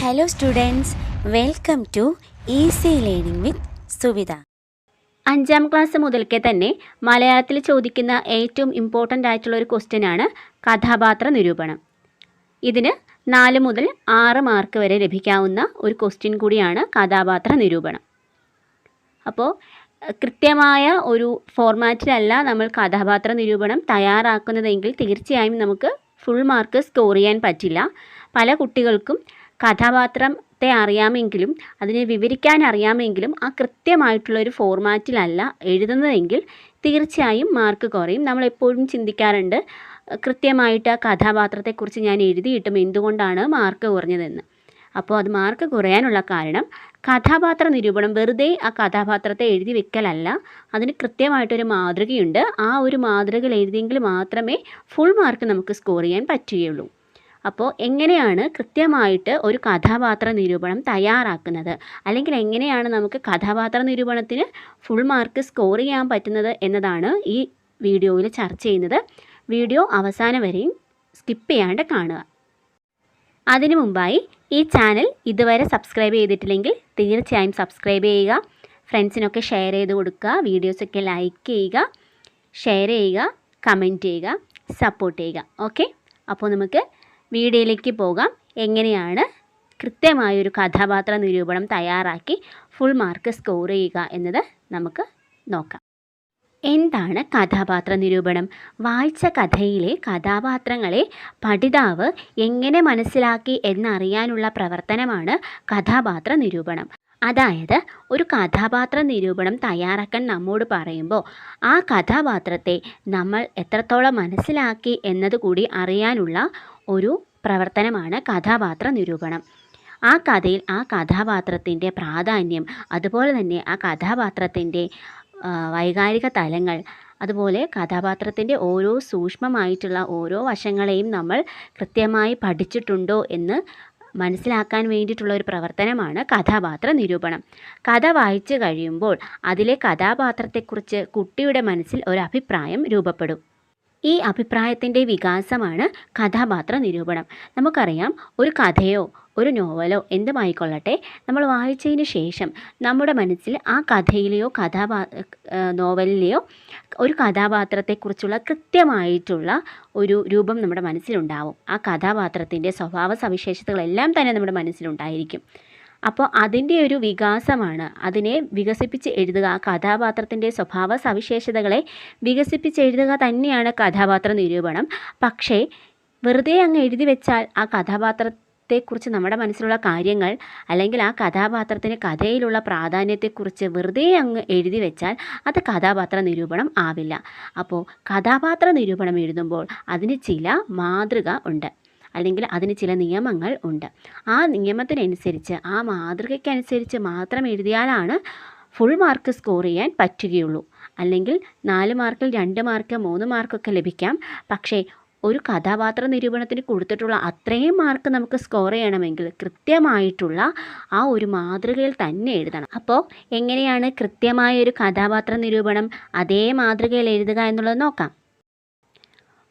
Hello students welcome to easy learning with Suvidha അഞ്ചാം class മുതൽക്കേ തന്നെ മലയാളത്തിൽ ചോദിക്കുന്ന ഏറ്റവും ഇമ്പോർട്ടന്റ് ആയിട്ടുള്ള ഒരു ക്വസ്റ്റ്യനാണ് കഥാപാത്ര നിരൂപണം. ഇതിന് നാല് മുതൽ ആറ് മാർക്ക് വരെ ലഭിക്കാവുന്ന ഒരു ക്വസ്റ്റ്യൻ കൂടിയാണ് കഥാപാത്ര നിരൂപണം. അപ്പോൾ കൃത്യമായ ഒരു ഫോർമാറ്റിലല്ല നമ്മൾ കഥാപാത്ര നിരൂപണം തയ്യാറാക്കുന്നതെങ്കിൽ തീർച്ചയായും നമുക്ക് ഫുൾ മാർക്ക് സ്കോർ ചെയ്യാൻ പറ്റില്ല. പല കുട്ടികൾക്കും കഥാപാത്രത്തെ അറിയാമെങ്കിലും അതിനെ വിവരിക്കാൻ അറിയാമെങ്കിലും ആ കൃത്യമായിട്ടുള്ള ഒരു ഫോർമാറ്റിലല്ല എഴുതുന്നതെങ്കിൽ തീർച്ചയായും മാർക്ക് കുറയും. നമ്മളെപ്പോഴും ചിന്തിക്കാറുണ്ട് കൃത്യമായിട്ട് ആ കഥാപാത്രത്തെക്കുറിച്ച് ഞാൻ എഴുതിയിട്ടും എന്തുകൊണ്ടാണ് മാർക്ക് കുറഞ്ഞതെന്ന്. അപ്പോൾ അത് മാർക്ക് കുറയാനുള്ള കാരണം കഥാപാത്ര നിരൂപണം വെറുതെ ആ കഥാപാത്രത്തെ എഴുതി വെക്കലല്ല. അതിന് കൃത്യമായിട്ടൊരു മാതൃകയുണ്ട്. ആ ഒരു മാതൃകയിൽ എഴുതിയെങ്കിൽ മാത്രമേ ഫുൾ മാർക്ക് നമുക്ക് സ്കോർ ചെയ്യാൻ പറ്റുകയുള്ളൂ. അപ്പോൾ എങ്ങനെയാണ് കൃത്യമായിട്ട് ഒരു കഥാപാത്ര നിരൂപണം തയ്യാറാക്കുന്നത്? അല്ലെങ്കിൽ എങ്ങനെയാണ് നമുക്ക് കഥാപാത്ര നിരൂപണത്തിന് ഫുൾ മാർക്ക് സ്കോർ ചെയ്യാൻ പറ്റുന്നത് എന്നതാണ് ഈ വീഡിയോയിൽ ചർച്ച ചെയ്യുന്നത്. വീഡിയോ അവസാനം വരെയും സ്കിപ്പ് ചെയ്യാണ്ട് കാണുക. അതിനു മുമ്പായി ഈ ചാനൽ ഇതുവരെ സബ്സ്ക്രൈബ് ചെയ്തിട്ടില്ലെങ്കിൽ തീർച്ചയായും സബ്സ്ക്രൈബ് ചെയ്യുക. ഫ്രണ്ട്സിനൊക്കെ ഷെയർ ചെയ്ത് കൊടുക്കുക. വീഡിയോസൊക്കെ ലൈക്ക് ചെയ്യുക. ഷെയർ ചെയ്യുക. കമന്റ് ചെയ്യുക. സപ്പോർട്ട് ചെയ്യുക. ഓക്കെ അപ്പോൾ നമുക്ക് വീഡിയോയിലേക്ക് പോകാം. എങ്ങനെയാണ് കൃത്യമായൊരു കഥാപാത്ര നിരൂപണം തയ്യാറാക്കി ഫുൾ മാർക്ക് സ്കോർ ചെയ്യുക എന്നത് നമുക്ക് നോക്കാം. എന്താണ് കഥാപാത്ര നിരൂപണം വായിച്ച കഥയിലെ കഥാപാത്രങ്ങളെ പഠിതാവ് എങ്ങനെ മനസ്സിലാക്കി എന്നറിയാനുള്ള പ്രവർത്തനമാണ് കഥാപാത്ര നിരൂപണം അതായത് ഒരു കഥാപാത്ര നിരൂപണം തയ്യാറാക്കാൻ നമ്മോട് പറയുമ്പോൾ ആ കഥാപാത്രത്തെ നമ്മൾ എത്രത്തോളം മനസ്സിലാക്കി എന്നതുകൂടി അറിയാനുള്ള ഒരു പ്രവർത്തനമാണ് കഥാപാത്ര നിരൂപണം. ആ കഥയിൽ ആ കഥാപാത്രത്തിന്റെ പ്രാധാന്യം അതുപോലെ തന്നെ ആ കഥാപാത്രത്തിന്റെ വൈകാരിക തലങ്ങൾ അതുപോലെ കഥാപാത്രത്തിന്റെ ഓരോ സൂക്ഷ്മമായിട്ടുള്ള ഓരോ വശങ്ങളെയും നമ്മൾ കൃത്യമായി പഠിച്ചിട്ടുണ്ടോ എന്ന് മനസ്സിലാക്കാൻ വേണ്ടിയിട്ടുള്ള ഒരു പ്രവർത്തനമാണ് കഥാപാത്ര നിരൂപണം. കഥ വായിച്ചു കഴിയുമ്പോൾ അതിലെ കഥാപാത്രത്തെക്കുറിച്ച് കുട്ടിയുടെ മനസ്സിൽ ഒരു അഭിപ്രായം രൂപപ്പെടും. ഈ അഭിപ്രായത്തിന്റെ വികാസമാണ് കഥാപാത്ര നിരൂപണം. നമുക്കറിയാം ഒരു കഥയോ ഒരു നോവലോ എന്തുമായിക്കൊള്ളട്ടെ നമ്മൾ വായിച്ചതിന് ശേഷം നമ്മുടെ മനസ്സിൽ ആ കഥയിലെയോ കഥാപാ നോവലിലെയോ ഒരു കഥാപാത്രത്തെക്കുറിച്ചുള്ള കൃത്യമായിട്ടുള്ള ഒരു രൂപം നമ്മുടെ മനസ്സിലുണ്ടാവും. ആ കഥാപാത്രത്തിന്റെ സ്വഭാവ സവിശേഷതകളെല്ലാം തന്നെ നമ്മുടെ മനസ്സിലുണ്ടായിരിക്കും. അപ്പോൾ അതിന്റെ ഒരു വികാസമാണ്. അതിനെ വികസിപ്പിച്ച് എഴുതുക. ആ കഥാപാത്രത്തിന്റെ സ്വഭാവ സവിശേഷതകളെ വികസിപ്പിച്ച് എഴുതുക തന്നെയാണ് കഥാപാത്ര നിരൂപണം. പക്ഷേ വെറുതെ അങ്ങ് എഴുതി വെച്ചാൽ ആ കഥാപാത്രത്തെക്കുറിച്ച് നമ്മുടെ മനസ്സിലുള്ള കാര്യങ്ങൾ അല്ലെങ്കിൽ ആ കഥാപാത്രത്തിന് കഥയിലുള്ള പ്രാധാന്യത്തെക്കുറിച്ച് വെറുതെ അങ്ങ് എഴുതി വെച്ചാൽ അത് കഥാപാത്ര നിരൂപണം ആവില്ല. അപ്പോൾ കഥാപാത്ര നിരൂപണം എഴുതുമ്പോൾ അതിന് ചില മാതൃക ഉണ്ട്. അല്ലെങ്കിൽ അതിന് ചില നിയമങ്ങൾ ഉണ്ട്. ആ നിയമത്തിനനുസരിച്ച് ആ മാതൃകയ്ക്കനുസരിച്ച് മാത്രം എഴുതിയാലാണ് ഫുൾ മാർക്ക് സ്കോർ ചെയ്യാൻ പറ്റുകയുള്ളൂ. അല്ലെങ്കിൽ നാല് മാർക്കിൽ രണ്ട് മാർക്ക് മൂന്ന് മാർക്കൊക്കെ ലഭിക്കാം. പക്ഷേ ഒരു കഥാപാത്ര നിരൂപണത്തിന് കൊടുത്തിട്ടുള്ള അത്രയും മാർക്ക് നമുക്ക് സ്കോർ ചെയ്യണമെങ്കിൽ കൃത്യമായിട്ടുള്ള ആ ഒരു മാതൃകയിൽ തന്നെ എഴുതണം. അപ്പോൾ എങ്ങനെയാണ് കൃത്യമായ ഒരു കഥാപാത്ര നിരൂപണം അതേ മാതൃകയിൽ എഴുതുക എന്നുള്ളത് നോക്കാം.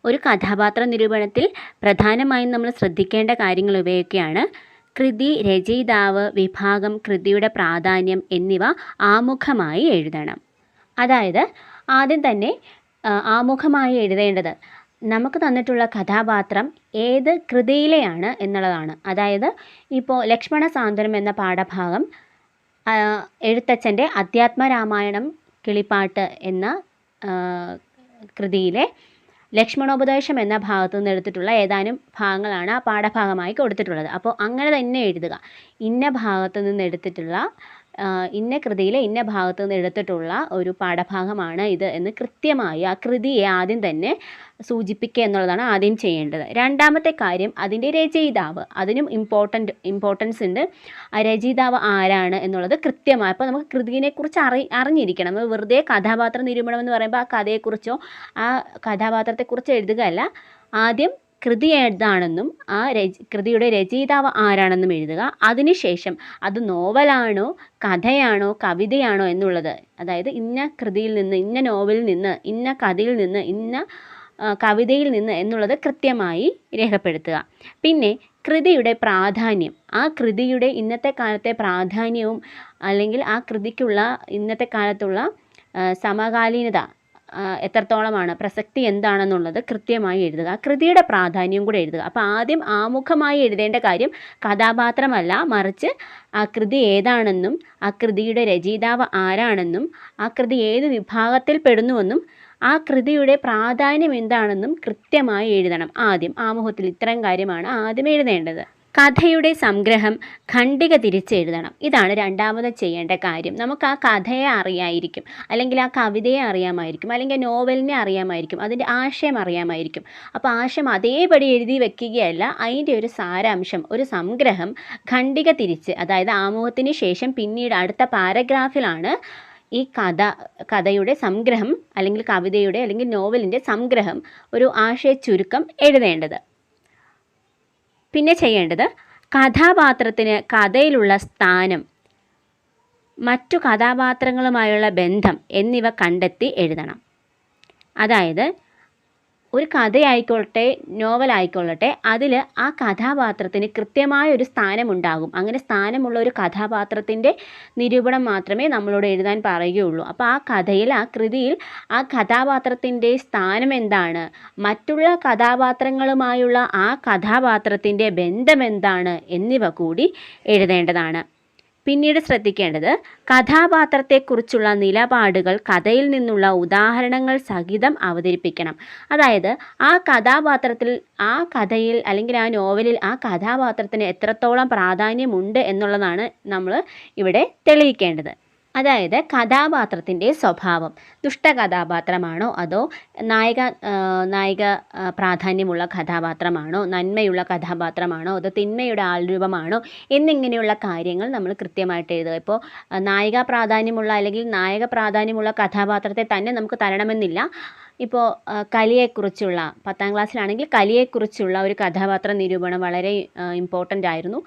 ഒരു കഥാപാത്ര നിരൂപണത്തിൽ പ്രധാനമായും നമ്മൾ ശ്രദ്ധിക്കേണ്ട കാര്യങ്ങൾ ഇവയൊക്കെയാണ്. കൃതി രചയിതാവ് വിഭാഗം കൃതിയുടെ പ്രാധാന്യം എന്നിവ ആമുഖമായി എഴുതണം. അതായത് ആദ്യം തന്നെ ആമുഖമായി എഴുതേണ്ടത് നമുക്ക് തന്നിട്ടുള്ള കഥാപാത്രം ഏത് കൃതിയിലെയാണ് എന്നുള്ളതാണ്. അതായത് ഇപ്പോൾ ലക്ഷ്മണ സാന്ത്വനം എന്ന പാഠഭാഗം എഴുത്തച്ഛന്റെ അധ്യാത്മരാമായണം കിളിപ്പാട്ട് എന്ന കൃതിയിലെ ലക്ഷ്മണോപദേശം എന്ന ഭാഗത്തു നിന്ന് എടുത്തിട്ടുള്ള ഏതാനും ഭാഗങ്ങളാണ് ആ പാഠഭാഗമായി കൊടുത്തിട്ടുള്ളത്. അപ്പോൾ അങ്ങനെ തന്നെ എഴുതുക. ഇന്ന ഭാഗത്തു നിന്ന് എടുത്തിട്ടുള്ള ഇന്ന കൃതിയിലെ ഇന്ന ഭാഗത്തു നിന്ന് എടുത്തിട്ടുള്ള ഒരു പാഠഭാഗമാണ് ഇത് എന്ന് കൃത്യമായി ആ കൃതിയെ ആദ്യം തന്നെ സൂചിപ്പിക്കുക എന്നുള്ളതാണ് ആദ്യം ചെയ്യേണ്ടത്. രണ്ടാമത്തെ കാര്യം അതിന്റെ രചയിതാവ്. അതിനും ഇമ്പോർട്ടന്റ് ഇമ്പോർട്ടൻസ് ഉണ്ട്. ആ രചയിതാവ് ആരാണ് എന്നുള്ളത് കൃത്യമായി. അപ്പോൾ നമുക്ക് കൃതിയെക്കുറിച്ച് അറി അറിഞ്ഞിരിക്കണം. നമ്മൾ വെറുതെ കഥാപാത്ര നിരൂപണം എന്ന് പറയുമ്പോൾ ആ കഥയെക്കുറിച്ചോ ആ കഥാപാത്രത്തെക്കുറിച്ചോ എഴുതുകയല്ല. ആദ്യം കൃതി ഏതാണെന്നും ആ രച കൃതിയുടെ രചയിതാവ് ആരാണെന്നും എഴുതുക. അതിനുശേഷം അത് നോവലാണോ കഥയാണോ കവിതയാണോ എന്നുള്ളത്. അതായത് ഇന്ന കൃതിയിൽ നിന്ന് ഇന്ന നോവലിൽ നിന്ന് ഇന്ന കഥയിൽ നിന്ന് ഇന്ന കവിതയിൽ നിന്ന് എന്നുള്ളത് കൃത്യമായി രേഖപ്പെടുത്തുക. പിന്നെ കൃതിയുടെ പ്രാധാന്യം. ആ കൃതിയുടെ ഇന്നത്തെ കാലത്തെ പ്രാധാന്യവും അല്ലെങ്കിൽ ആ കൃതിക്കുള്ള ഇന്നത്തെ കാലത്തുള്ള സമകാലീനത എത്രത്തോളമാണ്? പ്രസക്തി എന്താണെന്നുള്ളത് കൃത്യമായി എഴുതുക. കൃതിയുടെ പ്രാധാന്യം കൂടെ എഴുതുക. അപ്പോൾ ആദ്യം ആമുഖമായി എഴുതേണ്ട കാര്യം കഥാപാത്രമല്ല. മറിച്ച് ആ കൃതി ഏതാണെന്നും ആ കൃതിയുടെ രചയിതാവ് ആരാണെന്നും ആ കൃതി ഏത് വിഭാഗത്തിൽ പെടുന്നുവെന്നും ആ കൃതിയുടെ പ്രാധാന്യം എന്താണെന്നും കൃത്യമായി എഴുതണം. ആദ്യം ആമുഖത്തിൽ ഇത്തരം കാര്യമാണ് ആദ്യം എഴുതേണ്ടത്. കഥയുടെ സംഗ്രഹം ഖണ്ഡിക തിരിച്ചെഴുതണം. ഇതാണ് രണ്ടാമത് ചെയ്യേണ്ട കാര്യം. നമുക്ക് ആ കഥയെ അറിയായിരിക്കും. അല്ലെങ്കിൽ ആ കവിതയെ അറിയാമായിരിക്കും. അല്ലെങ്കിൽ നോവലിനെ അറിയാമായിരിക്കും. അതിന്റെ ആശയം അറിയാമായിരിക്കും. അപ്പോൾ ആശയം അതേപടി എഴുതി വെക്കുകയല്ല. അതിന്റെ ഒരു സാരാംശം ഒരു സംഗ്രഹം ഖണ്ഡിക തിരിച്ച് അതായത് ആമുഖത്തിന് ശേഷം പിന്നീട് അടുത്ത പാരഗ്രാഫിലാണ് ഈ കഥ കഥയുടെ സംഗ്രഹം അല്ലെങ്കിൽ കവിതയുടെ അല്ലെങ്കിൽ നോവലിന്റെ സംഗ്രഹം ഒരു ആശയ ചുരുക്കം എഴുതേണ്ടത്. പിന്നെ ചെയ്യേണ്ടത് കഥാപാത്രത്തിന് കഥയിലുള്ള സ്ഥാനം മറ്റു കഥാപാത്രങ്ങളുമായുള്ള ബന്ധം എന്നിവ കണ്ടെത്തി എഴുതണം. അതായത് ഒരു കഥയായിക്കൊള്ളട്ടെ നോവലായിക്കൊള്ളട്ടെ അതിൽ ആ കഥാപാത്രത്തിന് കൃത്യമായ ഒരു സ്ഥാനമുണ്ടാകും. അങ്ങനെ സ്ഥാനമുള്ള ഒരു കഥാപാത്രത്തിന്റെ നിരൂപണം മാത്രമേ നമ്മളോട് എഴുതാൻ പറയുകയുള്ളൂ. അപ്പോൾ ആ കഥയിൽ ആ കൃതിയിൽ ആ കഥാപാത്രത്തിന്റെ സ്ഥാനം എന്താണ്? മറ്റുള്ള കഥാപാത്രങ്ങളുമായുള്ള ആ കഥാപാത്രത്തിന്റെ ബന്ധം എന്താണ്? എന്നിവ കൂടി എഴുതേണ്ടതാണ്. പിന്നീട് ശ്രദ്ധിക്കേണ്ടത് കഥാപാത്രത്തെക്കുറിച്ചുള്ള നിലപാടുകൾ കഥയിൽ നിന്നുള്ള ഉദാഹരണങ്ങൾ സഹിതം അവതരിപ്പിക്കണം. അതായത് ആ കഥാപാത്രത്തിൽ ആ കഥയിൽ അല്ലെങ്കിൽ ആ നോവലിൽ ആ കഥാപാത്രത്തിന് എത്രത്തോളം പ്രാധാന്യമുണ്ട് എന്നുള്ളതാണ് നമ്മൾ ഇവിടെ തെളിയിക്കേണ്ടത്. അതായത് കഥാപാത്രത്തിന്റെ സ്വഭാവം. ദുഷ്ട കഥാപാത്രമാണോ അതോ നായക നായിക പ്രാധാന്യമുള്ള കഥാപാത്രമാണോ നന്മയുള്ള കഥാപാത്രമാണോ അതോ തിന്മയുടെ ആൾരൂപമാണോ എന്നിങ്ങനെയുള്ള കാര്യങ്ങൾ നമ്മൾ കൃത്യമായിട്ട് എഴുതുക. ഇപ്പോൾ നായിക പ്രാധാന്യമുള്ള അല്ലെങ്കിൽ നായക പ്രാധാന്യമുള്ള കഥാപാത്രത്തെ തന്നെ നമുക്ക് തരണമെന്നില്ല. ഇപ്പോൾ കലിയെക്കുറിച്ചുള്ള പത്താം ക്ലാസ്സിലാണെങ്കിൽ കലിയെക്കുറിച്ചുള്ള ഒരു കഥാപാത്ര നിരൂപണം വളരെ ഇമ്പോർട്ടന്റ് ആയിരുന്നു.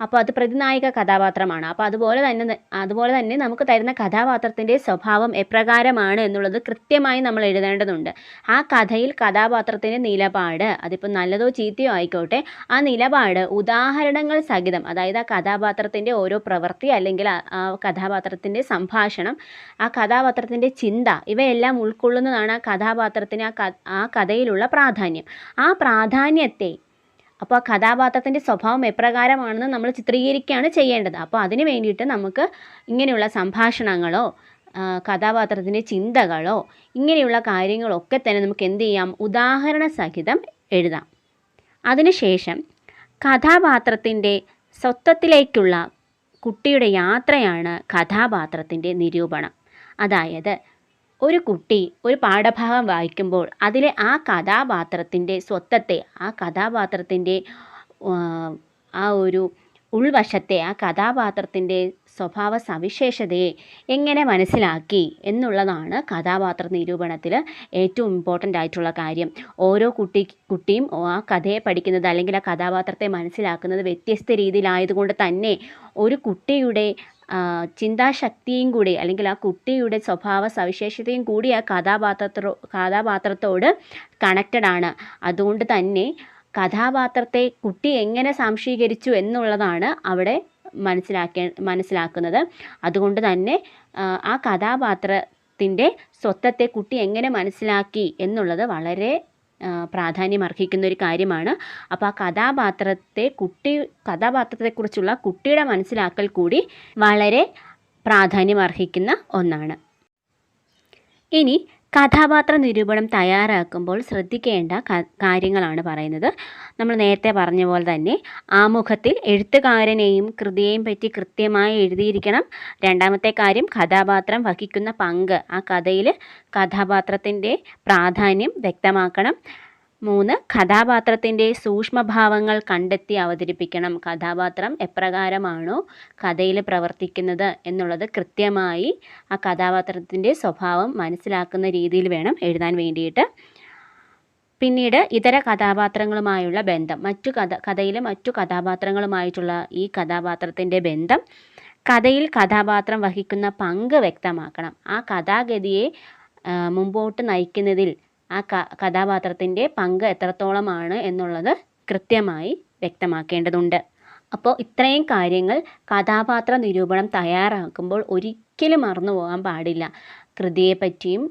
അപ്പോൾ അത് പ്രതിനായക കഥാപാത്രമാണ്. അപ്പോൾ അതുപോലെ തന്നെ അതുപോലെ തന്നെ നമുക്ക് തരുന്ന കഥാപാത്രത്തിന്റെ സ്വഭാവം എപ്രകാരമാണ് എന്നുള്ളത് കൃത്യമായി നമ്മൾ എഴുതേണ്ടതുണ്ട്. ആ കഥയിൽ കഥാപാത്രത്തിന്റെ നിലപാട് അതിപ്പോൾ നല്ലതോ ചീത്തയോ ആയിക്കോട്ടെ ആ നിലപാട് ഉദാഹരണങ്ങൾ സഹിതം അതായത് ആ കഥാപാത്രത്തിന്റെ ഓരോ പ്രവൃത്തി അല്ലെങ്കിൽ ആ- കഥാപാത്രത്തിന്റെ സംഭാഷണം ആ കഥാപാത്രത്തിന്റെ ചിന്ത ഇവയെല്ലാം ഉൾക്കൊള്ളുന്നതാണ് ആ കഥാപാത്രത്തിന് ആ കഥയിലുള്ള പ്രാധാന്യം. ആ പ്രാധാന്യത്തെ അപ്പോൾ ആ കഥാപാത്രത്തിന്റെ സ്വഭാവം എപ്രകാരമാണെന്ന് നമ്മൾ ചിത്രീകരിക്കുകയാണ് ചെയ്യേണ്ടത്. അപ്പോൾ അതിന് വേണ്ടിയിട്ട് നമുക്ക് ഇങ്ങനെയുള്ള സംഭാഷണങ്ങളോ കഥാപാത്രത്തിന്റെ ചിന്തകളോ ഇങ്ങനെയുള്ള കാര്യങ്ങളൊക്കെ തന്നെ നമുക്ക് എന്ത് ചെയ്യാം? ഉദാഹരണ സഹിതം എഴുതാം അതിനുശേഷം കഥാപാത്രത്തിന്റെ സ്വത്വത്തിലേക്കുള്ള കുട്ടിയുടെ യാത്രയാണ് കഥാപാത്രത്തിന്റെ നിരൂപണം. അതായത് ഒരു കുട്ടി ഒരു പാഠഭാഗം വായിക്കുമ്പോൾ അതിലെ ആ കഥാപാത്രത്തിന്റെ സ്വത്വത്തെ ആ കഥാപാത്രത്തിന്റെ ആ, ഒരു ഉൾവശത്തെ ആ കഥാപാത്രത്തിന്റെ സ്വഭാവ സവിശേഷതയെ എങ്ങനെ മനസ്സിലാക്കി എന്നുള്ളതാണ് കഥാപാത്ര നിരൂപണത്തിൽ ഏറ്റവും ഇമ്പോർട്ടന്റ് ആയിട്ടുള്ള കാര്യം. ഓരോ കുട്ടി കുട്ടിയും ആ കഥയെ പഠിക്കുന്നത് അല്ലെങ്കിൽ ആ കഥാപാത്രത്തെ മനസ്സിലാക്കുന്നത് വ്യത്യസ്ത രീതിയിലായതുകൊണ്ട് തന്നെ ഒരു കുട്ടിയുടെ ചിന്താശക്തിയും കൂടി അല്ലെങ്കിൽ ആ കുട്ടിയുടെ സ്വഭാവ സവിശേഷതയും കൂടി ആ കഥാപാത്രത്തോ കഥാപാത്രത്തോട് കണക്റ്റഡ് ആണ്. അതുകൊണ്ട് തന്നെ കഥാപാത്രത്തെ കുട്ടി എങ്ങനെ സാംശീകരിച്ചു എന്നുള്ളതാണ് അവിടെ മനസ്സിലാക്കേ മനസ്സിലാക്കുന്നത്. അതുകൊണ്ട് തന്നെ ആ, കഥാപാത്രത്തിന്റെ സ്വത്വത്തെ കുട്ടി എങ്ങനെ മനസ്സിലാക്കി എന്നുള്ളത് വളരെ ആ, പ്രാധാന്യമർഹിക്കുന്ന ഒരു കാര്യമാണ്. അപ്പോൾ ആ കഥാപാത്രത്തെ കുട്ടി കഥാപാത്രത്തെക്കുറിച്ചുള്ള കുട്ടിയുടെ മനസ്സിലാക്കൽ കൂടി വളരെ പ്രാധാന്യം അർഹിക്കുന്ന ഒന്നാണ്. ഇനി കഥാപാത്ര നിരൂപണം തയ്യാറാക്കുമ്പോൾ ശ്രദ്ധിക്കേണ്ട കാര്യങ്ങളാണ് പറയുന്നത്. നമ്മൾ നേരത്തെ പറഞ്ഞ പോലെ തന്നെ ആമുഖത്തിൽ എഴുത്തുകാരനെയും കൃതിയെയും പറ്റി കൃത്യമായി എഴുതിയിരിക്കണം. രണ്ടാമത്തെ കാര്യം കഥാപാത്രം വഹിക്കുന്ന പങ്ക്. ആ കഥയിൽ കഥാപാത്രത്തിന്റെ പ്രാധാന്യം വ്യക്തമാക്കണം. മൂന്ന് കഥാപാത്രത്തിന്റെ സൂക്ഷ്മഭാവങ്ങൾ കണ്ടെത്തി അവതരിപ്പിക്കണം. കഥാപാത്രം എപ്രകാരമാണോ കഥയിൽ പ്രവർത്തിക്കുന്നത് എന്നുള്ളത് കൃത്യമായി ആ കഥാപാത്രത്തിന്റെ സ്വഭാവം മനസ്സിലാക്കുന്ന രീതിയിൽ വേണം എഴുതാൻ വേണ്ടിയിട്ട്. പിന്നീട് ഇതര കഥാപാത്രങ്ങളുമായുള്ള ബന്ധം. മറ്റു കഥ കഥയിലെ മറ്റു കഥാപാത്രങ്ങളുമായിട്ടുള്ള ഈ കഥാപാത്രത്തിന്റെ ബന്ധം കഥയിൽ കഥാപാത്രം വഹിക്കുന്ന പങ്ക് വ്യക്തമാക്കണം. ആ കഥാഗതിയെ മുമ്പോട്ട് നയിക്കുന്നതിൽ ആ കഥാപാത്രത്തിന്റെ പങ്ക് എത്രത്തോളമാണ് എന്നുള്ളത് കൃത്യമായി വ്യക്തമാക്കേണ്ടതുണ്ട്. അപ്പോൾ ഇത്രയും കാര്യങ്ങൾ കഥാപാത്ര നിരൂപണം തയ്യാറാക്കുമ്പോൾ ഒരിക്കലും മറന്നു പോകാൻ പാടില്ല. കൃതിയെപ്പറ്റിയും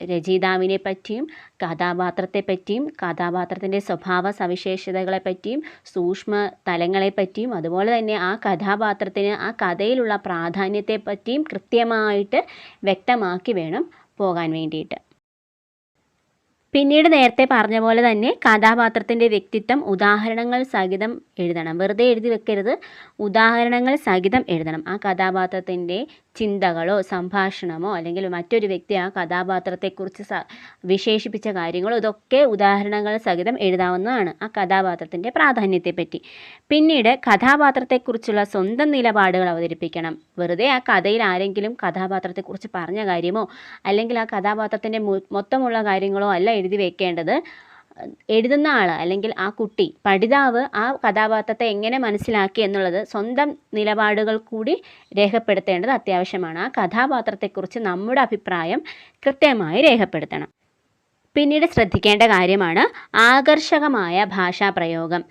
രചയിതാവിനെ പറ്റിയും കഥാപാത്രത്തെ പറ്റിയും കഥാപാത്രത്തിന്റെ സ്വഭാവ സവിശേഷതകളെ പറ്റിയും സൂക്ഷ്മ തലങ്ങളെ പറ്റിയും അതുപോലെ തന്നെ ആ കഥാപാത്രത്തിന് ആ കഥയിലുള്ള പ്രാധാന്യത്തെ പറ്റിയും കൃത്യമായിട്ട് വ്യക്തമാക്കി വേണം പോകാൻ വേണ്ടിയിട്ട്. പിന്നീട് നേരത്തെ പറഞ്ഞ പോലെ തന്നെ കഥാപാത്രത്തിന്റെ വ്യക്തിത്വം ഉദാഹരണങ്ങൾ സഹിതം എഴുതണം. വെറുതെ എഴുതി വെക്കരുത്. ഉദാഹരണങ്ങൾ സഹിതം എഴുതണം. ആ കഥാപാത്രത്തിന്റെ ചിന്തകളോ സംഭാഷണമോ അല്ലെങ്കിൽ മറ്റൊരു വ്യക്തി ആ കഥാപാത്രത്തെക്കുറിച്ച് വിശേഷിപ്പിച്ച കാര്യങ്ങളോ ഇതൊക്കെ ഉദാഹരണങ്ങൾ സഹിതം എഴുതാവുന്നതാണ് ആ കഥാപാത്രത്തിന്റെ പ്രാധാന്യത്തെപ്പറ്റി. പിന്നീട് കഥാപാത്രത്തെക്കുറിച്ചുള്ള സ്വന്തം നിലപാടുകൾ അവതരിപ്പിക്കണം. വെറുതെ ആ കഥയിൽ ആരെങ്കിലും കഥാപാത്രത്തെക്കുറിച്ച് പറഞ്ഞ കാര്യമോ അല്ലെങ്കിൽ ആ കഥാപാത്രത്തിന്റെ മൊത്തമുള്ള കാര്യങ്ങളോ അല്ല എഴുതി വെക്കേണ്ടത് എഴുതുന്ന ആൾ അല്ലെങ്കിൽ ആ കുട്ടി പഠിതാവ് ആ കഥാപാത്രത്തെ എങ്ങനെ മനസ്സിലാക്കി എന്നുള്ളത് സ്വന്തം നിലപാടുകൾ കൂടി രേഖപ്പെടുത്തേണ്ടത് അത്യാവശ്യമാണ്. ആ കഥാപാത്രത്തെക്കുറിച്ച് നമ്മുടെ അഭിപ്രായം കൃത്യമായി രേഖപ്പെടുത്തണം. പിന്നീട് ശ്രദ്ധിക്കേണ്ട കാര്യമാണ് ആകർഷകമായ ഭാഷാപ്രയോഗം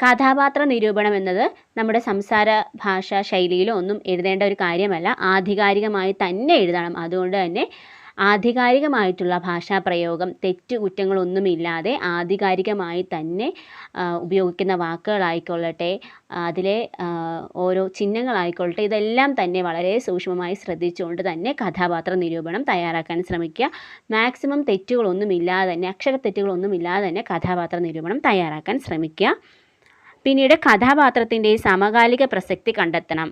കഥാപാത്ര നിരൂപണം എന്നത് നമ്മുടെ സംസാര ഭാഷാ ശൈലിയിലോ ഒന്നും എഴുതേണ്ട ഒരു കാര്യമല്ല. ആധികാരികമായി തന്നെ എഴുതണം. അതുകൊണ്ട് തന്നെ ആധികാരികമായിട്ടുള്ള ഭാഷാപ്രയോഗം തെറ്റുകുറ്റങ്ങളൊന്നുമില്ലാതെ ആധികാരികമായി തന്നെ ഉപയോഗിക്കുന്ന വാക്കുകളായിക്കൊള്ളട്ടെ അതിലെ ഓരോ ചിഹ്നങ്ങളായിക്കൊള്ളട്ടെ ഇതെല്ലാം തന്നെ വളരെ സൂക്ഷ്മമായി ശ്രദ്ധിച്ചുകൊണ്ട് തന്നെ കഥാപാത്ര നിരൂപണം തയ്യാറാക്കാൻ ശ്രമിക്കുക. മാക്സിമം തെറ്റുകളൊന്നുമില്ലാതെ തന്നെ അക്ഷരത്തെറ്റുകളൊന്നുമില്ലാതെ തന്നെ കഥാപാത്ര നിരൂപണം തയ്യാറാക്കാൻ ശ്രമിക്കുക. പിന്നീട് കഥാപാത്രത്തിന്റെ സമകാലിക പ്രസക്തി കണ്ടെത്തണം.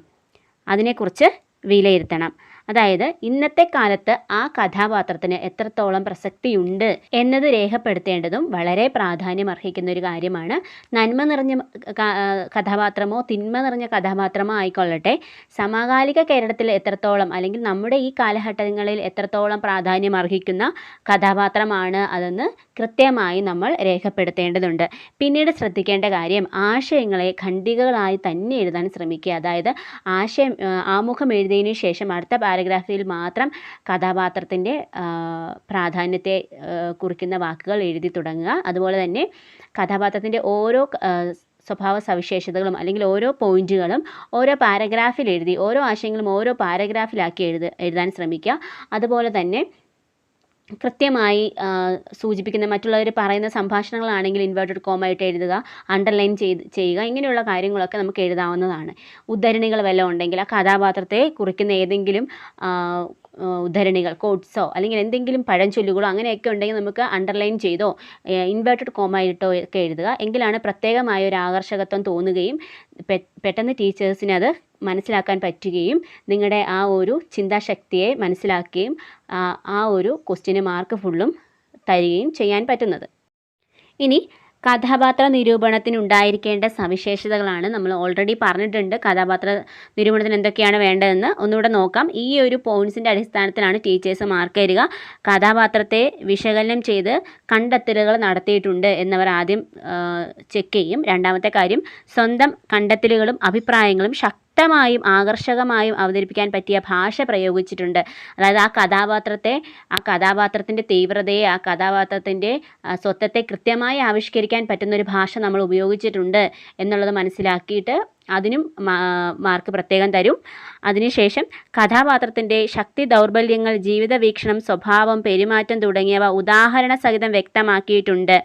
അതിനെക്കുറിച്ച് വിലയിരുത്തണം. അതായത് ഇന്നത്തെ കാലത്ത് ആ കഥാപാത്രത്തിന് എത്രത്തോളം പ്രസക്തിയുണ്ട് എന്നത് രേഖപ്പെടുത്തേണ്ടതും വളരെ പ്രാധാന്യം അർഹിക്കുന്ന ഒരു കാര്യമാണ്. നന്മ നിറഞ്ഞ കഥാപാത്രമോ തിന്മ നിറഞ്ഞ കഥാപാത്രമോ ആയിക്കൊള്ളട്ടെ. സമകാലിക കേരളത്തിൽ എത്രത്തോളം അല്ലെങ്കിൽ നമ്മുടെ ഈ കാലഘട്ടങ്ങളിൽ എത്രത്തോളം പ്രാധാന്യം അർഹിക്കുന്ന കഥാപാത്രമാണ് അതെന്ന് കൃത്യമായി നമ്മൾ രേഖപ്പെടുത്തേണ്ടതുണ്ട്. പിന്നീട് ശ്രദ്ധിക്കേണ്ട കാര്യം ആശയങ്ങളെ ഖണ്ഡികകളായി തന്നെ എഴുതാൻ ശ്രമിക്കുക. അതായത് ആശയം ആമുഖം എഴുതിയതിനു ശേഷം അടുത്ത പാരഗ്രാഫിൽ മാത്രം കഥാപാത്രത്തിന്റെ പ്രാധാന്യത്തെ കുറിക്കുന്ന വാക്കുകൾ എഴുതി തുടങ്ങുക. അതുപോലെ തന്നെ കഥാപാത്രത്തിന്റെ ഓരോ സ്വഭാവ സവിശേഷതകളും അല്ലെങ്കിൽ ഓരോ പോയിന്റുകളും ഓരോ പാരഗ്രാഫിൽ എഴുതി ഓരോ ആശയങ്ങളും ഓരോ പാരഗ്രാഫിലാക്കി എഴുത എഴുതാൻ ശ്രമിക്കുക. അതുപോലെ തന്നെ കൃത്യമായി സൂചിപ്പിക്കുന്ന മറ്റുള്ളവർ പറയുന്ന സംഭാഷണങ്ങളാണെങ്കിൽ ഇൻവേർട്ടഡ് കോമ ഇട്ട് എഴുതുക അണ്ടർലൈൻ ചെയ്ത് ചെയ്യുക ഇങ്ങനെയുള്ള കാര്യങ്ങളൊക്കെ നമുക്ക് എഴുതാവുന്നതാണ്. ഉദ്ധരണികൾ വല്ലതും ഉണ്ടെങ്കിൽ ആ കഥാപാത്രത്തെ കുറിക്കുന്ന ഏതെങ്കിലും ഉദ്ധരണികൾ കോട്ട്സോ അല്ലെങ്കിൽ എന്തെങ്കിലും പഴഞ്ചൊല്ലുകളോ അങ്ങനെയൊക്കെ ഉണ്ടെങ്കിൽ നമുക്ക് അണ്ടർലൈൻ ചെയ്തോ ഇൻവേർട്ടഡ് കോമ ഇട്ടോ ഒക്കെ എഴുതുക. എങ്കിലാണ് പ്രത്യേകമായ ഒരു ആകർഷകത്വം തോന്നുകയും പെട്ടെന്ന് ടീച്ചേഴ്സിന് അത് മനസ്സിലാക്കാൻ പറ്റുകയും നിങ്ങളുടെ ആ ഒരു ചിന്താശക്തിയെ മനസ്സിലാക്കുകയും ആ ഒരു ക്വസ്റ്റ്യന് മാർക്ക് ഫുള്ളും തരികയും ചെയ്യാൻ പറ്റുന്നത്. ഇനി കഥാപാത്ര നിരൂപണത്തിന് ഉണ്ടായിരിക്കേണ്ട സവിശേഷതകളാണ് നമ്മൾ ഓൾറെഡി പറഞ്ഞിട്ടുണ്ട്. കഥാപാത്ര നിരൂപണത്തിന് എന്തൊക്കെയാണ് വേണ്ടതെന്ന് ഒന്നുകൂടെ നോക്കാം. ഈ ഒരു പോയിൻസിന്റെ അടിസ്ഥാനത്തിലാണ് ടീച്ചേഴ്സ് മാർക്ക് തരിക. കഥാപാത്രത്തെ വിശകലനം ചെയ്ത് കണ്ടെത്തലുകൾ നടത്തിയിട്ടുണ്ട് എന്നവർ ആദ്യം ചെക്ക് ചെയ്യും. രണ്ടാമത്തെ കാര്യം സ്വന്തം കണ്ടെത്തലുകളും അഭിപ്രായങ്ങളും ശക്തമായും ആകർഷകമായും അവതരിപ്പിക്കാൻ പറ്റിയ ഭാഷ പ്രയോഗിച്ചിട്ടുണ്ട്. അതായത് ആ കഥാപാത്രത്തെ ആ കഥാപാത്രത്തിന്റെ തീവ്രതയെ ആ കഥാപാത്രത്തിന്റെ സ്വത്വത്തെ കൃത്യമായി ആവിഷ്കരിക്കാൻ പറ്റുന്ന ഒരു ഭാഷ നമ്മൾ ഉപയോഗിച്ചിട്ടുണ്ട് എന്നുള്ളത് മനസ്സിലാക്കിയിട്ട് അതിനും മാർക്ക് പ്രത്യേകം തരും. അതിനുശേഷം കഥാപാത്രത്തിന്റെ ശക്തി ദൗർബല്യങ്ങൾ ജീവിത വീക്ഷണം സ്വഭാവം പെരുമാറ്റം തുടങ്ങിയവ ഉദാഹരണ സഹിതം വ്യക്തമാക്കിയിട്ടുണ്ട്.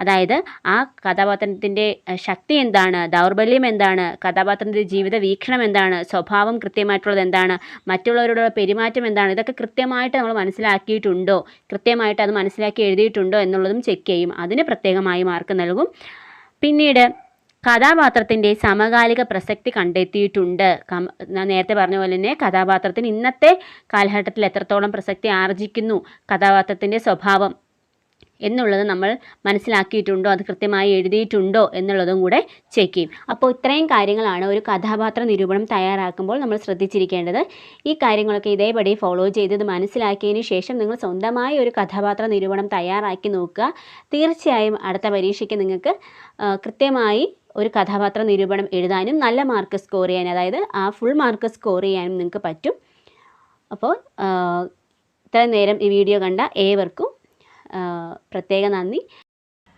അതായത് ആ കഥാപാത്രത്തിന്റെ ശക്തി എന്താണ് ദൗർബല്യം എന്താണ് കഥാപാത്രത്തിന്റെ ജീവിത വീക്ഷണം എന്താണ് സ്വഭാവം കൃത്യമായിട്ടുള്ളത് എന്താണ് മറ്റുള്ളവരോടുള്ള പെരുമാറ്റം എന്താണ് ഇതൊക്കെ കൃത്യമായിട്ട് നമ്മൾ മനസ്സിലാക്കിയിട്ടുണ്ടോ കൃത്യമായിട്ട് അത് മനസ്സിലാക്കി എഴുതിയിട്ടുണ്ടോ എന്നുള്ളതും ചെക്ക് ചെയ്യും. അതിന് പ്രത്യേകമായി മാർക്ക് നൽകും. പിന്നീട് കഥാപാത്രത്തിന്റെ സമകാലിക പ്രസക്തി കണ്ടെത്തിയിട്ടുണ്ട്. നേരത്തെ പറഞ്ഞ പോലെ തന്നെ കഥാപാത്രത്തിന് ഇന്നത്തെ കാലഘട്ടത്തിൽ എത്രത്തോളം പ്രസക്തി ആർജിക്കുന്നു കഥാപാത്രത്തിന്റെ സ്വഭാവം എന്നുള്ളത് നമ്മൾ മനസ്സിലാക്കിയിട്ടുണ്ടോ അത് കൃത്യമായി എഴുതിയിട്ടുണ്ടോ എന്നുള്ളതും കൂടെ ചെക്ക് ചെയ്യും. അപ്പോൾ ഇത്രയും കാര്യങ്ങളാണ് ഒരു കഥാപാത്ര നിരൂപണം തയ്യാറാക്കുമ്പോൾ നമ്മൾ ശ്രദ്ധിച്ചിരിക്കേണ്ടത്. ഈ കാര്യങ്ങളൊക്കെ ഇതേപടി ഫോളോ ചെയ്തത് മനസ്സിലാക്കിയതിന് ശേഷം നിങ്ങൾ സ്വന്തമായി ഒരു കഥാപാത്ര നിരൂപണം തയ്യാറാക്കി നോക്കുക. തീർച്ചയായും അടുത്ത പരീക്ഷയ്ക്ക് നിങ്ങൾക്ക് കൃത്യമായി ഒരു കഥാപാത്ര നിരൂപണം എഴുതാനും നല്ല മാർക്ക് സ്കോർ ചെയ്യാൻ അതായത് ആ ഫുൾ മാർക്ക് സ്കോർ ചെയ്യാനും നിങ്ങൾക്ക് പറ്റും. അപ്പോൾ ഇത്ര നേരം ഈ വീഡിയോ കണ്ട ഏവർക്കും പ്രത്യേക നന്ദി.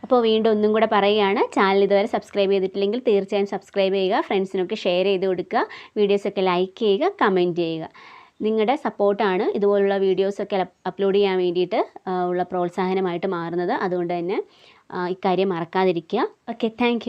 അപ്പോൾ വീണ്ടും ഒന്നും കൂടെ പറയുകയാണ് ചാനൽ ഇതുവരെ സബ്സ്ക്രൈബ് ചെയ്തിട്ടില്ലെങ്കിൽ തീർച്ചയായും സബ്സ്ക്രൈബ് ചെയ്യുക ഫ്രണ്ട്സിനൊക്കെ ഷെയർ ചെയ്ത് കൊടുക്കുക വീഡിയോസൊക്കെ ലൈക്ക് ചെയ്യുക കമന്റ് ചെയ്യുക. നിങ്ങളുടെ സപ്പോർട്ടാണ് ഇതുപോലുള്ള വീഡിയോസൊക്കെ അപ്ലോഡ് ചെയ്യാൻ വേണ്ടിയിട്ട് ഉള്ള പ്രോത്സാഹനമായിട്ട് മാറുന്നത്. അതുകൊണ്ട് തന്നെ ഇക്കാര്യം മറക്കാതിരിക്കുക. Okay thank